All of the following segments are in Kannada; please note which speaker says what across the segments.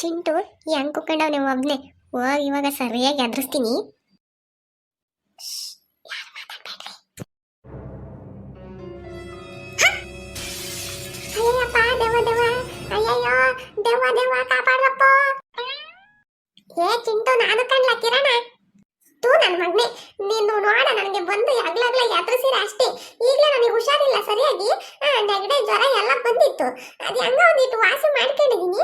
Speaker 1: ಚಿಂಟು ಹೆಂಗ್ ಕುಕ್ಕಂಡವ್ ಒಬ್ನೇ. ಹೋಗಿ ಇವಾಗ ಸರಿಯಾಗಿ ಎದುರಿಸ್ತೀನಿ. ಏ ಚಿಂಟು, ನಾನು ಕಂಡ್ಲ ಕಿರಣ? ತೂ ನನ್ನ ಮಗ್ನೆ. ನೀನು ನೋಡ, ನನಗೆ ಬಂದು ಯಾಗ್ಲಾಗ್ಲೇ ಎದುರಿಸಿರ ಅಷ್ಟೇ. ಈಗಲೇ ನನಗೆ ಹುಷಾರಿಲ್ಲ, ಸರಿಯಾಗಿ. ನೆಗಡಿ ಜ್ವರ ಎಲ್ಲ ಬಂದಿತ್ತು. ಅದು ಹೆಂಗ ಒಂದಿಟ್ಟು ವಾಸಿ ಮಾಡ್ಕೊಂಡಿದೀನಿ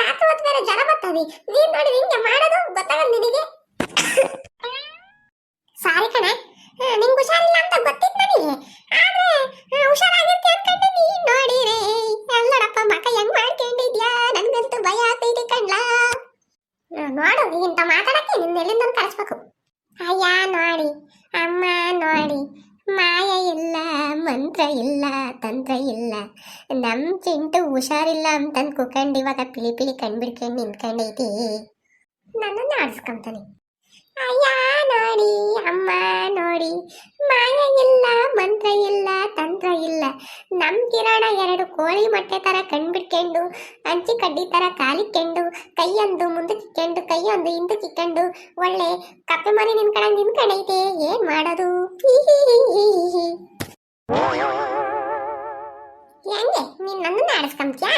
Speaker 1: ರಾತ್ರಿ ಹೊತ್ತು ಬೇರೆ ಜ್ವರ ಬರ್ತದೆ. ನೀನ್ ನೋಡಿ ನಿಂಗೆ ಮಾಡೋದು ಗೊತ್ತಾಗಲ್ಲ ನಿನಗೆ. ಸಾರಿ ಕಣ. ನಿಂಗೆ ಇಲ್ಲ ತಂತ್ರ ಇಲ್ಲ. ನಮ್ ಚಿಂಟು ಹುಷಾರಿಲ್ಲ ಅಂತಂದು ಕುಕಂಡು ಇವಾಗ ಪಿಳಿ ಪಿಳಿ ಕಣ್ಬಿಡ್ಕೊಂಡು ನಿಂತ್ಕೊಂಡೈತಿ. ನನ್ನನ್ನು ಆಡಿಸ್ಕೊಂತಾನೆ. ಅಯ್ಯ ನೋಡಿ, ಅಮ್ಮ ನೋಡಿ. ಮಾಯ ಇಲ್ಲ, ಮಂತ್ರ ಇಲ್ಲ, ತಂತ್ರ ಇಲ್ಲ. ನಮ್ಮ ಕಿರಣ ಎರಡು ಕೋಳಿ ಮೊಟ್ಟೆ ಥರ ಕಣ್ಬಿಟ್ಕೊಂಡು ಅಂಚಿ ಕಡ್ಡಿ ಥರ ಕಾಲಿಕ್ಕೊಂಡು ಕೈಯೊಂದು ಮುಂದೆ ಇಕ್ಕೊಂಡು ಕೈಯೊಂದು ಹಿಂದೆ ಇಕ್ಕೊಂಡು ಒಳ್ಳೆ ಕಪ್ಪೆ ಮನೆ ನಿನ್ಕಡೆ ನಿನ್ಕಣೈತೆ ಏನು ಮಾಡೋದು? ಹೆಂಗೆ ನೀನ್ ನನ್ನನ್ನ ಆಡಿಸ್ಕೊಂತ್ಯಾ?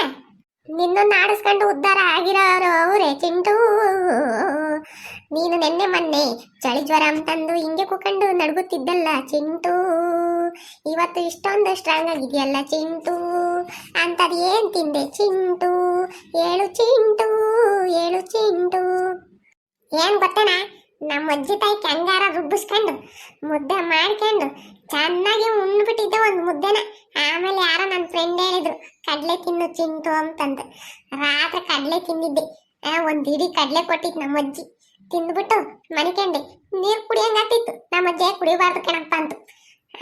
Speaker 1: ನಿನ್ನನ್ನು ಆಡಿಸ್ಕೊಂಡು ಉದ್ಧಾರ ಆಗಿರೋರು ಅವರೇ, ಚಿಂಟು. ನೀನು ನೆನ್ನೆ ಮೊನ್ನೆ ಚಳಿ ಜ್ವರ ಅಂತಂದು ಹಿಂಗೆ ಕುಕೊಂಡು ನಡುಗುತ್ತಿದ್ದಲ್ಲ, ಚಿಂಟು. ಇವತ್ತು ಇಷ್ಟೊಂದು ಸ್ಟ್ರಾಂಗ್ ಆಗಿದೆಯಲ್ಲ, ಚಿಂಟು. ಅಂತದ್ ಏನ್ ತಿಂದೆ, ಚಿಂಟು? ಏಳು ಚಿಂಟು ಏಳು ಚಿಂಟು. ಏನು ಗೊತ್ತೇನ? ನಮ್ಮ ಅಜ್ಜಿ ತಾಯಿ ಕಂಗಾರ ರುಬ್ಬಿಸ್ಕೊಂಡು ಮುದ್ದೆ ಮಾಡ್ಕೊಂಡು ಚೆನ್ನಾಗಿ ಉಂಡ್ಬಿಟ್ಟಿದ್ದೆ ಒಂದು ಮುದ್ದೆನ. ಆಮೇಲೆ ಯಾರೋ ನನ್ನ ಫ್ರೆಂಡ್ ಹೇಳಿದ್ರು, ಕಡಲೆ ತಿನ್ನು ಚಿಂಟು ಅಂತಂದು. ರಾತ್ರಿ ಕಡಲೆ ತಿಂದಿದ್ದೆ. ಒಂದು ಇಡೀ ಕಡಲೆ ಕೊಟ್ಟಿತ್ತು ನಮ್ಮ ಅಜ್ಜಿ. ತಿಂದ್ಬಿಟ್ಟು ಮನಿಕೊಂಡೆ, ನೀರು ಕುಡಿಯಂಗಾಗ್ತಿತ್ತು ನಮ್ಮ ಅಜ್ಜಿ ಕುಡಿಬಾರ್ದು ಕಣಪ್ಪ ಅಂತ.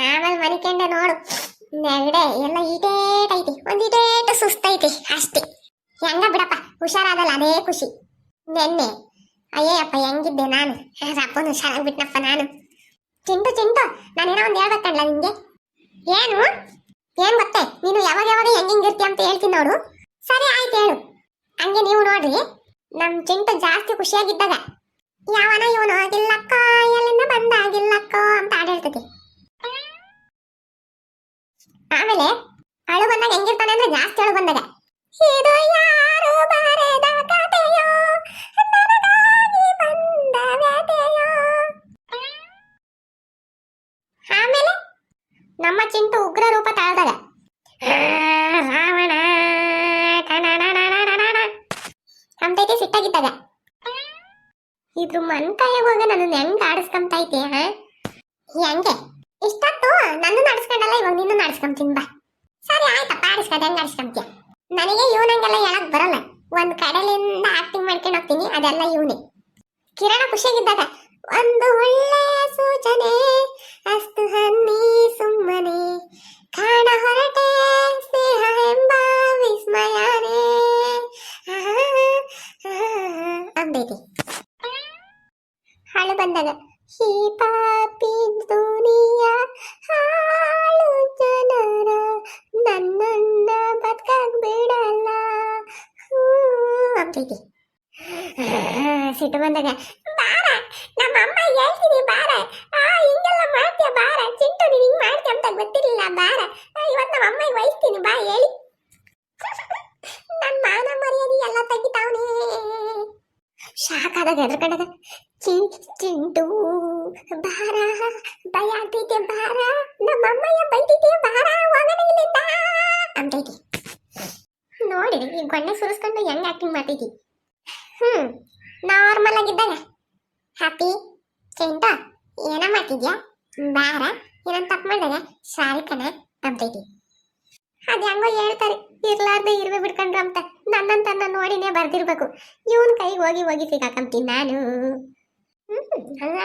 Speaker 1: ಆಮೇಲೆ ಮನಿಕೊಂಡೆ, ನೋಡು, ನೆಗಡೆ ಎಲ್ಲ ಈಟೇಟ್ ಐತಿ, ಒಂದು ಈಟೇಟ್ ಸುಸ್ತೈತಿ ಅಷ್ಟೇ. ಹೆಂಗ ಬಿಡಪ್ಪ, ಹುಷಾರಾದಲ್ಲ, ಅದೇ ಖುಷಿ. ನೆನ್ನೆ ಅಯ್ಯಪ್ಪ ಹೆಂಗಿದ್ದೆ ನಾನು? ಅಪ್ಪನ ಹುಷಾರಾಗ್ಬಿಟ್ನಪ್ಪ ನಾನು. ಚಿಂಟು ಚಿಂಟು, ನಾನೇನೋ ಒಂದು ಹೇಳ್ಬೇಕಲ್ಲ ನಿಂಗೆ. ಏನು? ಏನ್ ಗೊತ್ತೆ ನೀನು ಯಾವಾಗ ಯಾವಾಗ ಹೆಂಗ್ ಹೆಂಗಿರ್ತೀಯ ಅಂತ ಹೇಳ್ತೀನಿ ನೋಡು. ಸರಿ, ಆಯ್ತು ಹೇಳು. ಹಂಗೆ ನೀವು ನೋಡ್ರಿ. ನಮ್ ಚಿಂಟು ಜಾಸ್ತಿ ಖುಷಿಯಾಗಿದ್ದಾಗ ಯಾವನ ಇವನು ಆಗಿಲ್ಲಕ್ಕ, ಎಲ್ಲಿಂದ ಬಂದಾಗಿಲ್ಲಕ್ಕ ಅಂತ ಹಾಡು ಹೇಳ್ತದೆ ಆಮೇಲೆ ಅಳು ಬಂದಾಗ ಹೆಂಗಿರ್ತಾನೆ ಅಂದ್ರೆ ಜಾಸ್ತಿ ಅಳು ಬಂದಾಗ. ಇದ್ರ ಮನ್ಕಾಯಾಗ ಹೋಗ ನನ್ನ ಹೆಂಗ್ ಆಡಿಸ್ಕೊಂತೈತಿ ಹಾ? ಹೆಂಗೆ. ಇಷ್ಟೊತ್ತು ನಾನು ಆಡಿಸ್ಕೊಂಡಲ್ಲ, ಇವಾಗ ನಿನ್ನ ಆಡಿಸ್ಕೊಂತೀನಿ, ಬಾ. ಸರಿ, ಆಯ್ತಪ್ಪ, ಆಡಿಸ್ಕೊಂಡ್ ಹೆಂಗ್ ಆಡಿಸ್ಕೊಂತೀಯ? ನನಗೆ ಇವನಂಗೆಲ್ಲ ಹೇಳಕ್ ಬರಲ್ಲ. ಒಂದ್ ಕಡಲಿಂದ ಆಕ್ಟಿಂಗ್ ಮಾಡ್ಕೊಂಡು ಹೋಗ್ತೀನಿ, ಅದೆಲ್ಲ ಇವನೇ. ಕಿರಣ ಖುಷಿಯಾಗಿದ್ದಾಗ, ಒಂದು ಒಳ್ಳೆಯ ಬಂದಾಗ ಈ ಪಾಪಿ ದುನಿಯ, ಹಾಳು ಜನರ, ನನ್ನನ್ನ ಬದುಕಾಗ್ ಬಿಡಲ್ಲ ಅಂತೈತಿ ಸಿಟ್ಟು ಬಂದಾಗ, ಬಾರ ನಮ್ಮ ಅಮ್ಮ ಹೇಳ್ತೀನಿ ಬಾರ. ಆ, ಹಿಂಗೆಲ್ಲ ಮಾಡ್ತೀಯ ಬಾರ? ಚಿಂಟು, ನೀನು ಹಿಂಗೆ ಮಾಡ್ತೀಯ ಅಂತ ಗೊತ್ತಿರಲಿಲ್ಲ ಬಾರ. ಇವತ್ತು ನಮ್ಮ ಅಮ್ಮಗೆ ವಹಿಸ್ತೀನಿ ಬಾ, ಹೇಳಿ. ನನ್ನ ಮಾನ ಮರ್ಯಾದೆ ಎಲ್ಲ ತೆಗಿತಾವನೇ. ಶಾಕ್ ಆದಾಗ ಎದ್ರಕಂಡಾಗ ಚಿಂಟು ಬಾರ ಭಯ ಆಗ್ತೈತೆ ಬಾರ ನಮ್ಮ ಅಮ್ಮಯ್ಯ ಬೈತೈತೆ ಬಾರ ಹೋಗೋಣ ಅಂತೈತಿ ನೋಡಿ ಈ ಗೊಣ್ಣೆ ಸುರಿಸ್ಕೊಂಡು ಹೆಂಗ್ ಆಕ್ಟಿಂಗ್ ಮಾಡ್ತೈತಿ ಹ್ಮ್ ನಾರ್ಮಲ್ ಆಗಿದ್ದಾಗ. ಹ್ಯಾಪಿ ಚಿಂಟ ಏನ ಮಾಡ್ತಿದ್ಯಾ? ಬಾರ ಏನಂತ ತಪ್ಪು ಮಾಡಿದಾಗ, ಸಾರಿ ಕಣ ಅಂತೈತಿ ಅದು ಹೆಂಗೋ ಹೇಳ್ತಾರೆ, ಇರ್ಲಾರ್ದೆ ಇರುವೆ ಬಿಡ್ಕೊಂಡ್ರು ಅಂತ. ನನ್ನಂತ ನೋಡಿನೇ ಬರ್ದಿರ್ಬೇಕು. ಇವನ್ ಕೈಗೆ ಹೋಗಿ ಹೋಗಿ ಸಿಗಾಕಂತೀನಿ ನಾನು. ಹಂಗ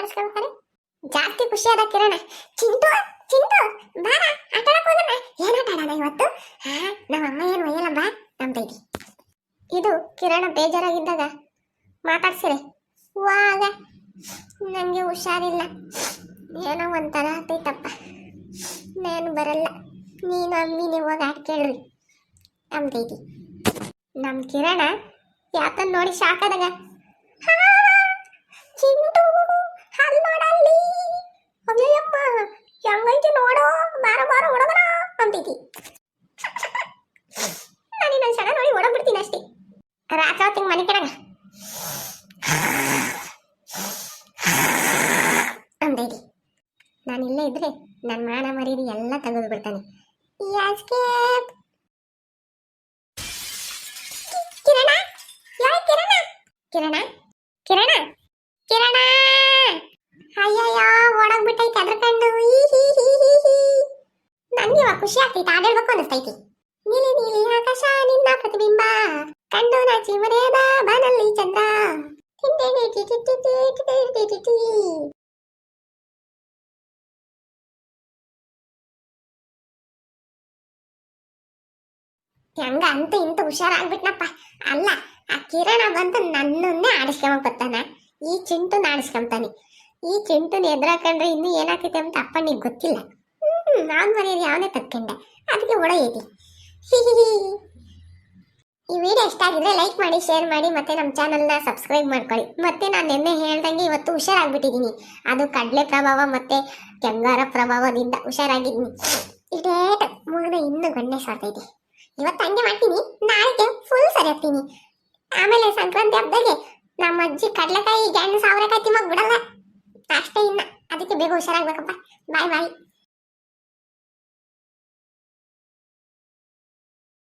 Speaker 1: ಜಾಸ್ತಿ ಖುಷಿ ಕಿರಣ. ಚಿಂಟು ಚಿಂಟು ಬಾ ಆಟಾಡಕ್ ಹೋಗೋಣ ಏನ್ ಆಟ ಆಡೋಣ ಇವತ್ತು? ಹಾ ನಮ್ಮ ಅಮ್ಮ ಏನು ಒಯ್ಯಲ್ಲ ಬಾ ಅಂತೈತಿ ಇದು ಕಿರಣ ಬೇಜಾರಾಗಿದ್ದಾಗ ಮಾತಾಡ್ಸಿರಿ. ವಾಗ ನನಗೆ ಹುಷಾರಿಲ್ಲ. ಏನೋ ಒಂಥರ ಆಗ್ತೈತಪ್ಪ ನಾನು ಬರಲ್ಲ. ನೀನು ಅಮ್ಮಿನೇ ಹೋಗಿ ಆಟ ಕೇಳ್ರಿ. ಅಂತೈತಿ ನಮ್ಮ ಕಿರಣ ಯಾತನ್ ನೋಡಿ ಶಾಕಾದಾಗ ಹಾ, ಚಿಂಟು ಹಲ್ ನೋಡಲ್ಲಿ ಅಯ್ಯಪ್ಪ ಹೆಂಗೈತಿ ನೋಡು, ಬಾರ ಬಾರ ಹುಡುಗನ ಅಂತೈತಿ ನಾನು ಇನ್ನೊಂದು ಸಣ್ಣ ನೋಡಿ ಓಡೋಗ್ಬಿಡ್ತೀನಿ ಅಷ್ಟೇ. ರಾತ್ರಿ ಹೊತ್ತಿಗೆ ಮನೆ ಕೆಳಗ. ಅಂತೈತಿ ನಾನು ಇಲ್ಲೇ ಇದ್ರೆ ನನ್ನ ಮಾನ ಮರೀದಿ ಎಲ್ಲ ತೆಗೆದು ಬಿಡ್ತಾನೆ. ಎಸ್ಕೇಪ್ ಕಿರಣ? ಯಾರು ಕಿರಣ? ಕಿರಣ? ಕಿರಣ? ಜೀವ ಖುಷಿ ಆಗ್ತೈತಿ? ಆಡೇಳ್ಬೇಕು ಅನಿಸ್ತೈತಿ ನೀಲಿ ನೀಲಿ ಆಕಾಶ, ನಿನ್ನ ಪ್ರತಿಬಿಂಬ. ಕಂಡು ಕಂಡೋನ ಜೀವನೇದ ಬಾನಲ್ಲಿ ಚಂದ್ರ. ಹಂಗ ಅಂತ ಇಂತ ಹುಷಾರಾಗ್ಬಿಟ್ನಪ್ಪ. ಅಲ್ಲ, ಆ ಕಿರಣ ಬಂತು ನನ್ನನ್ನೇ ಆಡಿಸ್ಕೊಂಬ ಬರ್ತಾನ ಈ ಚಿಂಟು ಆಡಿಸ್ಕೊಂತಾನೆ ಈ ಚಿಂಟು ಎದುರಾಕಂಡ್ರೆ ಇನ್ನೂ ಏನಾಗ್ತೈತೆ ಅಂತ ಅಪ್ಪನಿಗೆ ಗೊತ್ತಿಲ್ಲ. ನಾನ್ ಮನೆಯಲ್ಲಿ ಯಾವನೇ ತಕ್ಕೊಂಡೆ. ಅದಕ್ಕೆ ಒಳಗೈತಿ ಈ ವಿಡಿಯೋ ಇಷ್ಟ ಆಗಿದ್ರೆ ಲೈಕ್ ಮಾಡಿ ಶೇರ್ ಮಾಡಿ, ಮತ್ತೆ ನಮ್ಮ ಚಾನಲ್ನ ಸಬ್ಸ್ಕ್ರೈಬ್ ಮಾಡ್ಕೊಳ್ಳಿ. ಮತ್ತೆ ನಾನು ನಿನ್ನೆ ಹೇಳ್ದಂಗೆ ಇವತ್ತು ಹುಷಾರಾಗ್ಬಿಟ್ಟಿದ್ದೀನಿ. ಅದು ಕಡಲೆ ಪ್ರಭಾವ ಮತ್ತೆ ಕೆಂಗಾರ ಪ್ರಭಾವದಿಂದ ಹುಷಾರಾಗಿದ್ದೀನಿ. ಇಡೇಟ್ ಮುಗಿದ ಇನ್ನು ಗಣ್ಣೆ ಸಾರ್ತೈತೆ ಇವತ್ತು ಹಂಗೆ ಮಾಡ್ತೀನಿ. ನಾಳೆಗೆ ಫುಲ್ ಸರಿ ಹಾಕ್ತೀನಿ ಆಮೇಲೆ ಸಂಕ್ರಾಂತಿ ಹಬ್ಬದಾಗೆ ನಮ್ಮ ಅಜ್ಜಿ ಕಡಲೆಕಾಯಿ, ಗ್ಯಾಂಡು, ಸಾವಿರಕಾಯಿ ತಿಮ್ಮಕ್ಕೆ ಬಿಡಲ್ಲ. ಅಷ್ಟೇ ಇನ್ನ. ಅದಕ್ಕೆ ಬೇಗ ಹುಷಾರಾಗ್ಬೇಕಪ್ಪ. ಬಾಯ್ ಬಾಯ್